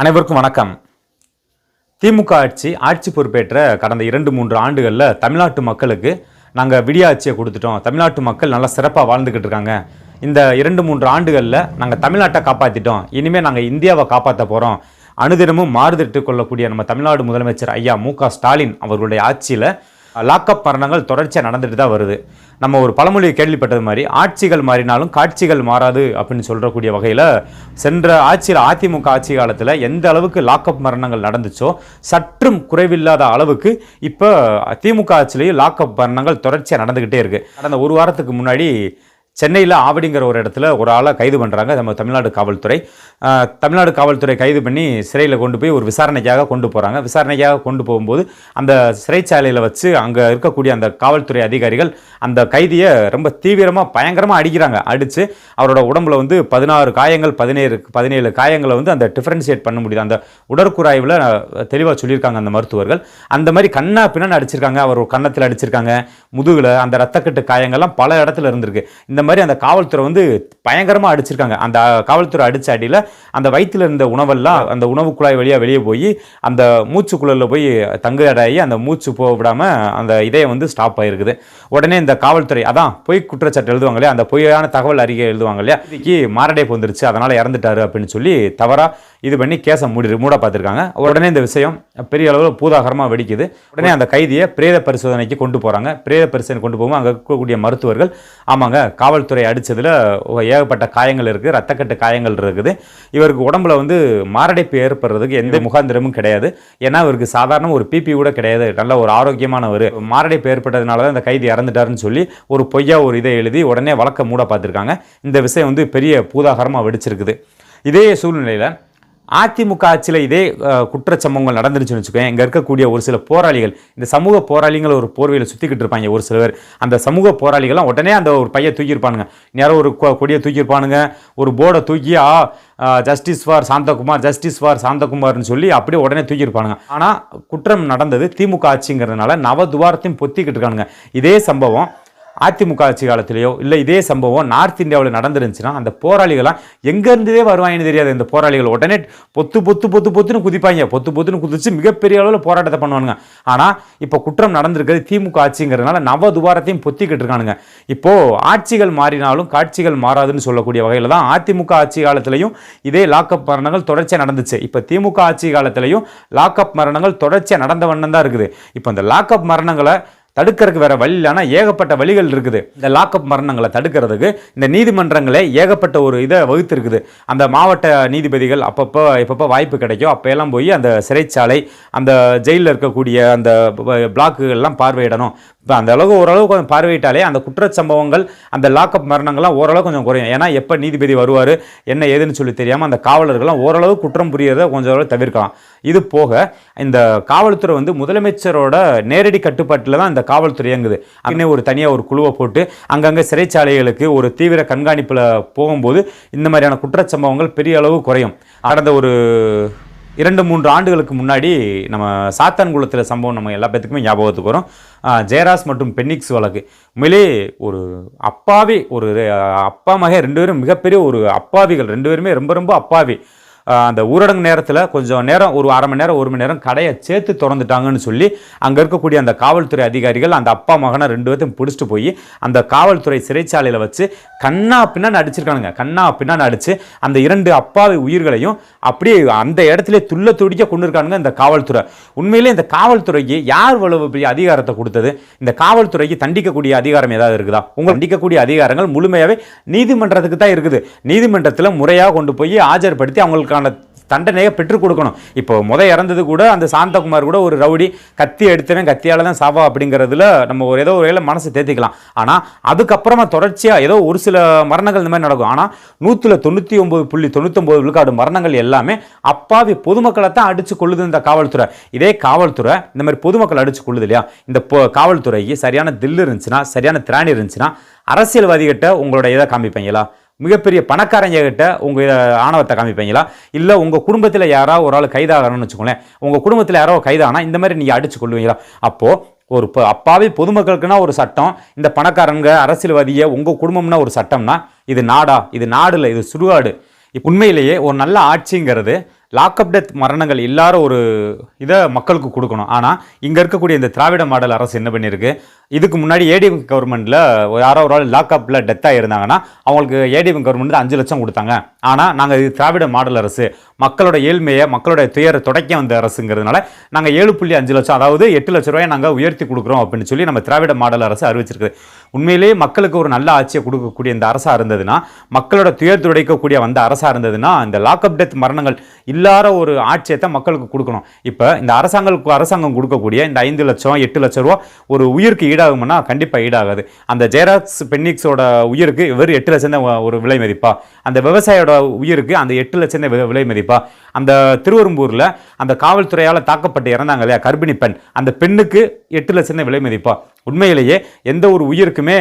அனைவருக்கும் வணக்கம். திமுக ஆட்சி ஆட்சி பொறுப்பேற்ற கடந்த இரண்டு மூன்று ஆண்டுகளில் தமிழ்நாட்டு மக்களுக்கு நாங்கள் விடிய ஆட்சியை கொடுத்துட்டோம். தமிழ்நாட்டு மக்கள் நல்லா சிறப்பாக வாழ்ந்துக்கிட்டு இருக்காங்க. இந்த இரண்டு மூன்று ஆண்டுகளில் நாங்கள் தமிழ்நாட்டை காப்பாற்றிட்டோம் இனிமேல் நாங்கள் இந்தியாவை காப்பாற்ற போகிறோம் அனுதினமும் மாறுதிட்டு கொள்ளக்கூடிய நம்ம தமிழ்நாடு முதலமைச்சர் ஐயா மு க ஸ்டாலின் அவர்களுடைய ஆட்சியில் லாக்அப் மரணங்கள் தொடர்ச்சியாக நடந்துட்டு தான் வருது. நம்ம ஒரு பழமொழியை கேள்விப்பட்டது மாதிரி ஆட்சிகள் மாறினாலும் காட்சிகள் மாறாது அப்படின்னு சொல்கிறக்கூடிய வகையில் சென்ற ஆட்சியில் அதிமுக ஆட்சி காலத்தில் எந்த அளவுக்கு லாக்அப் மரணங்கள் நடந்துச்சோ சற்றும் குறைவில்லாத அளவுக்கு இப்போ திமுக ஆட்சியிலேயும் லாக்அப் மரணங்கள் தொடர்ச்சியாக நடந்துக்கிட்டே இருக்குது கடந்த ஒரு வாரத்துக்கு முன்னாடி சென்னையில் ஆவடிங்கிற ஒரு இடத்துல ஒரு ஆளை கைது பண்ணுறாங்க நம்ம தமிழ்நாடு காவல்துறை. தமிழ்நாடு காவல்துறை கைது பண்ணி சிறையில் கொண்டு போய் ஒரு விசாரணைக்காக கொண்டு போகிறாங்க விசாரணைக்காக கொண்டு போகும்போது அந்த சிறைச்சாலையில் வச்சு அங்கே இருக்கக்கூடிய அந்த காவல்துறை அதிகாரிகள் அந்த கைதியை ரொம்ப தீவிரமாக பயங்கரமாக அடிக்கிறாங்க. அடித்து அவரோட உடம்புல வந்து பதினாறு காயங்கள் பதினேழு பதினேழு காயங்களை வந்து அந்த டிஃப்ரென்ஷியேட் பண்ண முடியுது. அந்த உடற்குறாய்வில் தெளிவாக சொல்லியிருக்காங்க அந்த மருத்துவர்கள். அந்த மாதிரி கண்ணா பின்னான்னு அடிச்சிருக்காங்க. அவர் கன்னத்தில் அடிச்சிருக்காங்க. முதுகில் அந்த ரத்தக்கட்டு காயங்கள்லாம் பல இடத்துல இருந்திருக்கு. இந்த மாதிரி அந்த காவல்துறை வந்து பயங்கரமாக அடிச்சிருக்காங்க. அந்த காவல்துறை அடித்த அடியில் அந்த வயிற்றில் இருந்த உணவெல்லாம் அந்த உணவு குழாய் வழியாக வெளியே போய் அந்த மூச்சுக்குழலில் போய் தங்குதடாகி அந்த மூச்சு போக விடாமல் அந்த இதயம் வந்து ஸ்டாப் ஆகிருக்குது உடனே இந்த காவல்துறை அதான் பொய் குற்றச்சாட்டு எழுதுவாங்க இல்லையா? அந்த பொய்யான தகவல் அறிக்கை எழுதுவாங்க இல்லையா? இதுக்கு மாரடைப்பு வந்துருச்சு அதனால் இறந்துட்டாரு அப்படின்னு சொல்லி தவறாக இது பண்ணி கேஸை மூடி மூட பார்த்துருக்காங்க. உடனே இந்த விஷயம் பெரிய அளவில் பூதாகரமாக வெடிக்குது. உடனே அந்த கைதியை பிரேத பரிசோதனைக்கு கொண்டு போகிறாங்க பிரேத பரிசோதனை கொண்டு போகும்போது அங்கே இருக்கக்கூடிய மருத்துவர்கள் ஆமாங்க காவல்துறை அடித்ததில் ஏகப்பட்ட காயங்கள் இருக்குது ரத்தக்கட்டு காயங்கள் இருக்குது. இவருக்கு உடம்புல வந்து மாரடைப்பு ஏற்படுறதுக்கு எந்த முகாந்திரமும் கிடையாது. ஏன்னா இவருக்கு சாதாரண ஒரு பிபி கூட கிடையாது. நல்ல ஒரு ஆரோக்கியமானவர் மாரடைப்பு ஏற்பட்டதுனால தான் இந்த கைதி இறந்துட்டாருன்னு சொல்லி ஒரு பொய்யா ஒரு இதை எழுதி உடனே வழக்க மூட பார்த்துருக்காங்க. இந்த விஷயம் வந்து பெரிய பூதாகரமாக வெடிச்சிருக்குது. இதே சூழ்நிலையில் அதிமுக ஆட்சியில் இதே குற்ற குற்றச்சம்பவங்கள் நடந்துருச்சுன்னு வச்சுக்கோங்க இங்கே இருக்கக்கூடிய ஒரு சில போராளிகள் இந்த சமூக போராளிகள் ஒரு போர்வையில் சுற்றிக்கிட்டு இருப்பாங்க ஒரு சில பேர் அந்த சமூக போராளிகள்லாம் உடனே அந்த ஒரு பையை தூக்கியிருப்பானுங்க. நேரம் ஒரு கொ- கொடியை தூக்கியிருப்பானுங்க. ஒரு போர்டை தூக்கி ஆ justice for Santhakumar justice for சாந்தகுமார்னு சொல்லி அப்படியே உடனே தூக்கியிருப்பானுங்க. ஆனால் குற்றம் நடந்தது திமுக ஆட்சிங்கிறதுனால நவ துவாரத்தையும் பொத்திக்கிட்டு இருக்கானுங்க. இதே சம்பவம் அதிமுக ஆட்சி காலத்திலேயோ இல்லை இதே சம்பவம் நார்த் இந்தியாவில் நடந்துருந்துச்சுன்னா அந்த போராளிகள்லாம் எங்கேருந்தே வருவாங்கன்னு தெரியாது. இந்த போராளிகள் உடனே பொத்து பொத்து பொத்து பொத்துன்னு குதிப்பாங்க. பொத்து பொத்துன்னு குதிச்சு மிகப்பெரிய அளவில் போராட்டத்தை பண்ணுவானுங்க. ஆனால் இப்போ குற்றம் நடந்திருக்கிறது திமுக ஆட்சிங்கிறதுனால நவ துவாரத்தையும் பொத்திக்கிட்டு இருக்கானுங்க. இப்போது ஆட்சிகள் மாறினாலும் காட்சிகள் மாறாதுன்னு சொல்லக்கூடிய வகையில் தான் அதிமுக ஆட்சி காலத்திலையும் இதே லாக்அப் மரணங்கள் தொடர்ச்சியாக நடந்துச்சு. இப்போ திமுக ஆட்சி காலத்திலையும் லாக்அப் மரணங்கள் தொடர்ச்சியாக நடந்த வண்ணம் தான் இருக்குது. இப்போ இந்த லாக்அப் மரணங்களை தடுக்கிறதுக்கு வேற வழி இல்லைனா ஏகப்பட்ட வழிகள் இருக்குது. இந்த லாக்அப் மரணங்களை தடுக்கிறதுக்கு இந்த நீதிமன்றங்களே ஏகப்பட்ட ஒரு இதை வகுத்திருக்குது. அந்த மாவட்ட நீதிபதிகள் அப்பப்போ எப்பப்போ வாய்ப்பு கிடைக்கும். அப்போ எல்லாம் போய் அந்த சிறைச்சாலை அந்த ஜெயிலில் இருக்கக்கூடிய அந்த பிளாக்குகள்லாம் பார்வையிடணும். இப்போ அந்த அளவுக்கு ஓரளவு கொஞ்சம் பார்வையிட்டாலே அந்த குற்றச்சம்பவங்கள் அந்த லாக்அப் மரணங்கள்லாம் ஓரளவு கொஞ்சம் குறையும். ஏன்னா எப்போ நீதிபதி வருவார் என்ன ஏதுன்னு சொல்லி தெரியாமல் அந்த காவலர்கள்லாம் ஓரளவு குற்றம் புரியறதை கொஞ்சம் அளவு தவிர்க்கலாம். இது போக இந்த காவல்துறை வந்து முதலமைச்சரோட நேரடி கட்டுப்பாட்டில் தான் இந்த காவல்துறை இயங்குது. அங்கே ஒரு தனியாக ஒரு குழுவை போட்டு அங்கங்கே சிறைச்சாலைகளுக்கு ஒரு தீவிர கண்காணிப்பில் போகும்போது இந்த மாதிரியான குற்றச்சம்பவங்கள் பெரிய அளவு குறையும். கடந்த ஒரு இரண்டு மூன்று ஆண்டுகளுக்கு முன்னாடி நம்ம சாத்தான்குளத்தில் சம்பவம் நம்ம எல்லா பேத்துக்குமே ஞாபகத்துக்கு வரும். ஜெயராஸ் ஜெயராஜ் மற்றும் பென்னிக்ஸ் வழக்கு. உண்மையிலே ஒரு அப்பாவி ஒரு அப்பா மகன் ரெண்டு பேரும் மிகப்பெரிய ஒரு அப்பாவிகள். ரெண்டு பேருமே ரொம்ப ரொம்ப அப்பாவி. அந்த ஊரடங்கு நேரத்தில் கொஞ்சம் நேரம் ஒரு அரை மணி நேரம் ஒரு மணி நேரம் கடையை சேர்த்து திறந்துட்டாங்கன்னு சொல்லி அங்கே இருக்கக்கூடிய அந்த காவல்துறை அதிகாரிகள் அந்த அப்பா மகனை ரெண்டு பேர்த்தையும் பிடிச்சிட்டு போய் அந்த காவல்துறை சிறைச்சாலையில் வச்சு கண்ணா பின்னான்னு அடிச்சிருக்கானுங்க. கண்ணா பின்னான்னு அடித்து அந்த இரண்டு அப்பாவி உயிர்களையும் அப்படியே அந்த இடத்துல துள்ள துடிக்க கொண்டு இருக்கானுங்க இந்த காவல்துறை. உண்மையிலே இந்த காவல்துறைக்கு யார் இவ்வளவு பெரிய அதிகாரத்தை கொடுத்தது? இந்த காவல்துறைக்கு தண்டிக்கக்கூடிய அதிகாரம் ஏதாவது இருக்குதா? உங்கள் தண்டிக்கக்கூடிய அதிகாரங்கள் முழுமையாகவே நீதிமன்றத்துக்கு தான் இருக்குது. நீதிமன்றத்தில் முறையாக கொண்டு போய் ஆஜர்படுத்தி அவங்களுக்கு அதற்கான தண்டனையை பெற்றுக் கொடுக்கணும். இப்போ முத இறந்தது கூட அந்த சாந்தகுமார் கூட ஒரு ரவுடி கத்தி எடுத்தவன் கத்தியால் தான் சாவா அப்படிங்கிறதுல நம்ம ஒரு ஏதோ ஒரு வேளை மனசை தேத்திக்கலாம். ஆனால் அதுக்கப்புறமா தொடர்ச்சியாக ஏதோ ஒரு சில மரணங்கள் இந்த மாதிரி நடக்கும். ஆனால் நூற்றில் தொண்ணூற்றி ஒம்பது புள்ளி தொண்ணூத்தொம்பது விழுக்காடு மரணங்கள் எல்லாமே அப்பாவி பொதுமக்களை தான் அடித்து கொள்ளுது இந்த காவல்துறை. இதே காவல்துறை இந்த மாதிரி பொதுமக்கள் அடித்து கொள்ளுது இல்லையா? இந்த காவல்துறைக்கு சரியான தில்லு இருந்துச்சுன்னா சரியான திராணி இருந்துச்சுன்னா அரசியல்வாதிகிட்ட உங்களோட இதை காமிப்பீங்களா? மிகப்பெரிய பணக்காரங்க கிட்ட உங்கள் ஆணவத்தை காமிப்பீங்களா? இல்லை உங்கள் குடும்பத்தில் யாராவது ஒரு ஆள் கைதாகணும்னு வச்சுக்கோங்களேன் உங்கள் குடும்பத்தில் யாரோ கைதானா இந்த மாதிரி நீங்கள் அடிச்சு கொள்வீங்களா அப்போது ஒரு இப்போ அப்பாவி பொதுமக்களுக்குன்னா ஒரு சட்டம் இந்த பணக்காரங்க அரசியல்வாதிய உங்கள் குடும்பம்னா ஒரு சட்டம்னா இது நாடா இது நாடு இல்லை இது சுடுகாடு. உண்மையிலேயே ஒரு நல்ல ஆட்சிங்கிறது லாக்அப் டெத் மரணங்கள் இல்லாத ஒரு இதை மக்களுக்கு கொடுக்கணும். ஆனால் இங்கே இருக்கக்கூடிய இந்த திராவிட மாடல் அரசு என்ன பண்ணியிருக்கு? இதுக்கு முன்னாடி ஏடிஎம் கவர்மெண்ட்டில் யாரோ ஒரு ஆள் லாக்அப்பில் டெத்தாக இருந்தாங்கன்னா அவங்களுக்கு ஏடிஎம் கவர்மெண்ட் அஞ்சு லட்சம் கொடுத்தாங்க. ஆனால் நாங்கள் இது திராவிட மாடல் அரசு மக்களோட ஏழ்மையை மக்களோட துயரை தொடக்க வந்த அரசுங்கிறதுனால நாங்கள் ஏழு புள்ளி அஞ்சு லட்சம் அதாவது எட்டு லட்ச ரூபாய் நாங்கள் உயர்த்தி கொடுக்குறோம் அப்படின்னு சொல்லி நம்ம திராவிட மாடல் அரசு அறிவிச்சிருக்குது உண்மையிலேயே மக்களுக்கு ஒரு நல்ல ஆட்சியை கொடுக்கக்கூடிய இந்த அரசாக இருந்ததுன்னா மக்களோட துயர் துடைக்கக்கூடிய வந்த அரசாக இருந்ததுன்னா இந்த லாக்அப் டெத் மரணங்கள் இல்லாத ஒரு ஆட்சியை தான் மக்களுக்கு கொடுக்கணும். இப்போ இந்த அரசாங்கம் அரசாங்கம் கொடுக்கக்கூடிய இந்த ஐந்து லட்சம் எட்டு லட்சம் ரூபா ஒரு உயிருக்கு ஈடாகும்னா கண்டிப்பாக ஈடாகாது. அந்த ஜெராக்ஸ் பென்னிக்ஸோட உயிருக்கு வெறும் எட்டு லட்சம் தான் ஒரு விலை மதிப்பா. அந்த விவசாயியோட உயிருக்கு அந்த எட்டு லட்சம் தான் விலை மதிப்பா. அந்த திருவெரும்பூரில் அந்த காவல்துறையால் தாக்கப்பட்டு இறந்தாங்க இல்லையா கர்ப்பிணி பெண். அந்த பெண்ணுக்கு எட்டு லட்சம் தான் விலை மதிப்பா. உண்மையிலேயே எந்த ஒரு உயிருக்குமே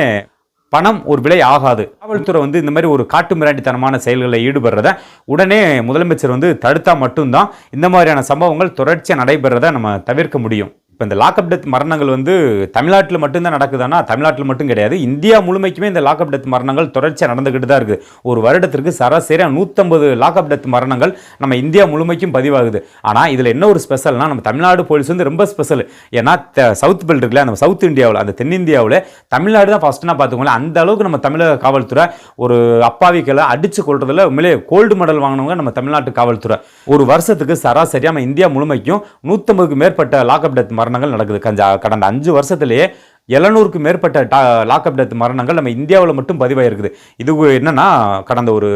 பணம் ஒரு விலை ஆகாது. காவல்துறை வந்து இந்த மாதிரி ஒரு காட்டு மிராண்டித்தனமான செயல்களில் ஈடுபடுறத உடனே முதலமைச்சர் வந்து தடுத்தால் மட்டும்தான் இந்த மாதிரியான சம்பவங்கள் தொடர்ச்சியாக நடைபெறதை நம்ம தவிர்க்க முடியும். இப்போ இந்த லாக்அப் டெத் மரணங்கள் வந்து தமிழ்நாட்டில் மட்டும்தான் நடக்குதானா தமிழ்நாட்டில் மட்டும் கிடையாது. இந்தியா முழுமைக்குமே இந்த லாக்அப் டெத் மரணங்கள் தொடர்ச்சியாக நடந்துக்கிட்டு தான் இருக்குது. ஒரு வருடத்திற்கு சராசரியாக நூற்றம்பது லாக்அப் டெத் மரணங்கள் நம்ம இந்தியா முழுமைக்கும் பதிவாகுது. ஆனால் இதில் என்ன ஒரு ஸ்பெஷல்னால் நம்ம தமிழ்நாடு போலீஸ் வந்து ரொம்ப ஸ்பெஷல் ஏன்னா த- சவுத் பெல்ட் இருக்குல்ல நம்ம சவுத் இந்தியாவில் அந்த தென்னிந்தியாவில் தமிழ்நாடு தான் ஃபஸ்ட்டுனா பார்த்துக்கோங்களேன். அந்த அளவுக்கு நம்ம தமிழக காவல்துறை ஒரு அப்பாவிக்களை அடித்து கொள்றதுல உண்மையிலே கோல்டு மெடல் வாங்கினவங்க நம்ம தமிழ்நாட்டு காவல்துறை. ஒரு வருஷத்துக்கு சராசரியாக நம்ம இந்தியா முழுமைக்கும் நூற்றம்பதுக்கு மேற்பட்ட லாக்அப் டெத் மரணங்கள் நடக்குது. கஞ்சா கடந்த அஞ்சு வருஷத்துலேயே எழுநூறுக்கு மேற்பட்ட டா லாக்அப் டெத் மரணங்கள் நம்ம இந்தியாவில் மட்டும் பதிவாயிருக்குது. இது என்னன்னா கடந்த ஒரு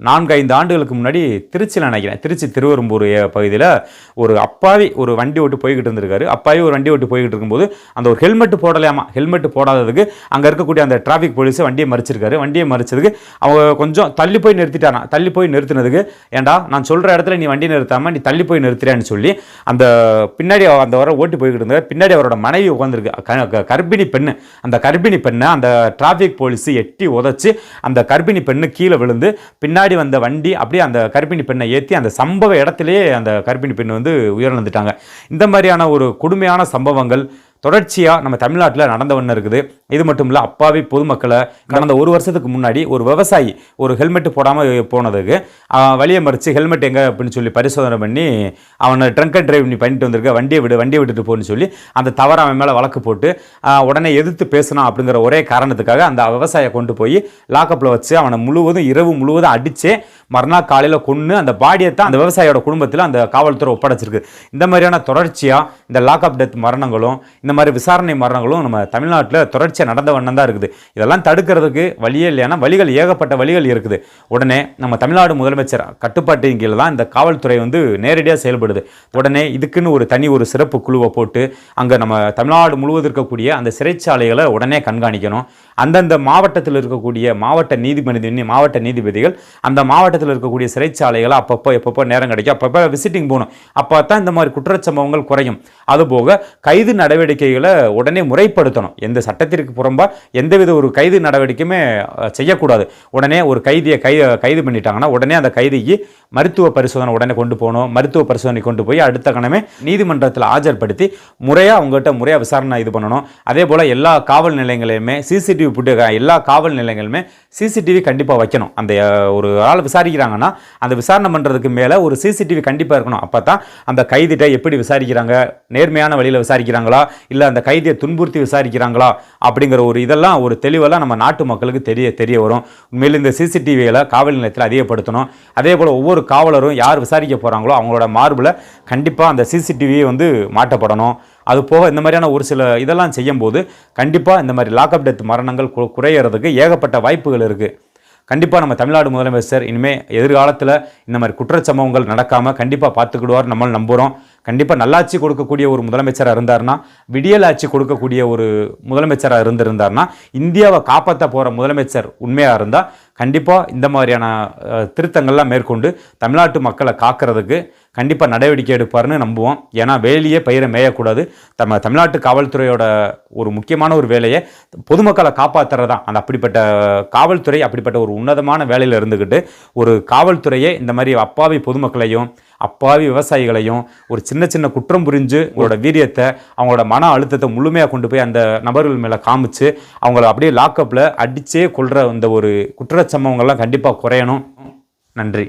நான்கு ஐந்து ஆண்டுகளுக்கு முன்னாடி திருச்சியில் நினைக்கிறேன். திருச்சி திருவெரும்பூர் பகுதியில் ஒரு அப்பாவி ஒரு வண்டி ஓட்டு போய்கிட்டு இருந்திருக்காரு. அப்பாவி ஒரு வண்டி ஓட்டு போய்கிட்டு இருக்கும்போது அந்த ஒரு ஹெல்மெட் போடலாமா ஹெல்மெட் போடாததுக்கு அங்கே இருக்கக்கூடிய அந்த டிராஃபிக் போலீஸ் வண்டியை மறிச்சிருக்காரு. வண்டியை மறிச்சதுக்கு அவங்க கொஞ்சம் தள்ளி போய் நிறுத்திட்டானா? தள்ளி போய் நிறுத்தினதுக்கு ஏன்டா நான் சொல்கிற இடத்துல நீ வண்டி நிறுத்தாமல் நீ தள்ளி போய் நிறுத்துறேன்னு சொல்லி அந்த பின்னாடி அந்த வர ஓட்டு போய்கிட்டு இருந்தார். பின்னாடி அவரோட மனைவி உட்காந்துருக்கு க- கர்ப்பிணி பெண்ணு. அந்த கர்ப்பிணி பெண்ணை அந்த டிராஃபிக் போலீஸ் எட்டி உதச்சி அந்த கர்ப்பிணி பெண்ணு கீழே விழுந்து பின்னாடி வந்த வண்டி அப்படியே அந்த கர்ப்பிணி பெண்ணை ஏற்றி அந்த சம்பவ இடத்திலேயே அந்த கர்ப்பிணி பெண் வந்து உயிரிழந்துட்டாங்க. இந்த மாதிரியான ஒரு கொடுமையான சம்பவங்கள் தொடர்ச்சியாக நம்ம தமிழ்நாட்டில் நடந்த ஒன்று இருக்குது. இது மட்டும் இல்லை அப்பாவி பொதுமக்களை கடந்த ஒரு வருஷத்துக்கு முன்னாடி ஒரு விவசாயி ஒரு ஹெல்மெட் போடாமல் போனதுக்கு அவன் வழியை மறித்து ஹெல்மெட் எங்கே அப்படின்னு சொல்லி பரிசோதனை பண்ணி அவனை ட்ரங்க் அண்ட் ட்ரைவ் நீ பண்ணிட்டு வந்திருக்க வண்டியை விடு வண்டியை விட்டுட்டு போன்னு சொல்லி அந்த தவறு அவன் மேலே வழக்கு போட்டு உடனே எதிர்த்து பேசணும் அப்படிங்கிற ஒரே காரணத்துக்காக அந்த விவசாயியை கொண்டு போய் லாக்கப்பில் வச்சு அவனை முழுவதும் இரவு முழுவதும் அடித்து மறுநாள் காலையில் கொன்று அந்த பாடியை தான் அந்த விவசாயியோட குடும்பத்தில் அந்த காவல்துறை ஒப்படைச்சிருக்கு. இந்த மாதிரியான தொடர்ச்சியாக இந்த லாக்அப் டெத் மரணங்களும் இந்த இந்த மாதிரி விசாரணை மரணங்களும் நம்ம தமிழ்நாட்டில் தொடர்ச்சியாக நடந்த வண்ணம் தான் இருக்குது. இதெல்லாம் தடுக்கிறதுக்கு வழியே இல்லைன்னா வழிகள் ஏகப்பட்ட வழிகள் இருக்குது. உடனே நம்ம தமிழ்நாடு முதலமைச்சர் கட்டுப்பாட்டின் கீழே தான் இந்த காவல்துறை வந்து நேரடியாக செயல்படுது. உடனே இதுக்குன்னு ஒரு தனி ஒரு சிறப்பு குழுவை போட்டு அங்கே நம்ம தமிழ்நாடு முழுவதும் இருக்கக்கூடிய அந்த சிறைச்சாலைகளை உடனே கண்காணிக்கணும். அந்தந்த மாவட்டத்தில் இருக்கக்கூடிய மாவட்ட நீதிபதி மாவட்ட நீதிபதிகள் அந்த மாவட்டத்தில் இருக்கக்கூடிய சிறைச்சாலைகளை அப்பப்போ எப்பப்போ நேரம் கிடைக்கும். அப்பப்போ விசிட்டிங் போகணும். அப்போ தான் இந்த மாதிரி குற்றச்சம்பவங்கள் குறையும். அதுபோக கைது நடவடிக்கைகளை உடனே முறைப்படுத்தணும். எந்த சட்டத்திற்கு புறம்பாக எந்தவித ஒரு கைது நடவடிக்கையுமே செய்யக்கூடாது. உடனே ஒரு கைதியை கை கைது பண்ணிட்டாங்கன்னா உடனே அந்த கைதிக்கு மருத்துவ பரிசோதனை உடனே கொண்டு போகணும். மருத்துவ பரிசோதனை கொண்டு போய் அடுத்த கணமே நீதிமன்றத்தில் ஆஜர்படுத்தி முறையாக அவங்ககிட்ட முறையாக விசாரணை இது பண்ணணும். அதே போல் எல்லா காவல் நிலையங்களையுமே சிசிடிவி புட்டு எல்லா காவல் நிலையங்களுமே சிசிடிவி கண்டிப்பாக வைக்கணும். அந்த ஒரு ஆள் விசாரிக்கிறாங்கன்னா அந்த விசாரணை பண்ணுறதுக்கு மேலே ஒரு சிசிடிவி கண்டிப்பாக இருக்கணும். அப்போ தான் அந்த கைதிட்ட எப்படி விசாரிக்கிறாங்க நேர்மையான வழியில் விசாரிக்கிறாங்களா இல்லை அந்த கைதியை துன்புறுத்தி விசாரிக்கிறாங்களா அப்படிங்கிற ஒரு இதெல்லாம் ஒரு தெளிவெல்லாம் நம்ம நாட்டு மக்களுக்கு தெரிய தெரிய வரும். உண்மையில் இந்த சிசிடிவிகளை காவல் நிலையத்தில் அதிகப்படுத்தணும். அதே போல் ஒவ்வொரு காவலரும் யார் விசாரிக்க போகிறாங்களோ அவங்களோட மார்பில் கண்டிப்பாக அந்த சிசிடிவி வந்து மாட்டப்படணும் அது போக இந்த மாதிரியான ஒரு சில இதெல்லாம் செய்யும்போது கண்டிப்பாக இந்த மாதிரி லாக்அப் டெத் மரணங்கள் கு- ஏகப்பட்ட வாய்ப்புகள் இருக்குது கண்டிப்பாக நம்ம தமிழ்நாடு முதலமைச்சர் இனிமேல் எதிர்காலத்தில் இந்த மாதிரி குற்றச்சம்பவங்கள் நடக்காமல் கண்டிப்பாக பார்த்துக்கிடுவார் நம்ம நம்புகிறோம் கண்டிப்பாக நல்லாட்சி கொடுக்கக்கூடிய ஒரு முதலமைச்சராக இருந்தார்னா விடியல் ஆட்சி கொடுக்கக்கூடிய ஒரு முதலமைச்சராக இருந்திருந்தார்னா இந்தியாவை காப்பாற்ற போகிற முதலமைச்சர் உண்மையாக இருந்தால் கண்டிப்பாக இந்த மாதிரியான திருத்தங்கள்லாம் மேற்கொண்டு தமிழ்நாட்டு மக்களை காக்கிறதுக்கு கண்டிப்பாக நடவடிக்கை எடுப்பார்னு நம்புவோம். ஏன்னா வேலையே பயிரை மேயக்கூடாது. நம்ம தமிழ்நாட்டு காவல்துறையோட ஒரு முக்கியமான ஒரு வேலையை பொதுமக்களை காப்பாற்றுறது தான் அந்த அப்படிப்பட்ட காவல்துறை அப்படிப்பட்ட ஒரு உன்னதமான வேலையில் இருந்துக்கிட்டு ஒரு காவல்துறையே இந்த மாதிரி அப்பாவி பொதுமக்களையும் அப்பாவி விவசாயிகளையும் ஒரு சின்ன சின்ன குற்றம் புரிஞ்சு அவங்களோட வீரியத்தை அவங்களோட மன அழுத்தத்தை முழுமையாக கொண்டு போய் அந்த நபர்கள் மேலே காமிச்சு அவங்கள அப்படியே லாக்கப்பில் அடித்தே கொள்கிற இந்த ஒரு குற்றச்சம்பவங்கள்லாம் கண்டிப்பாக குறையணும். நன்றி.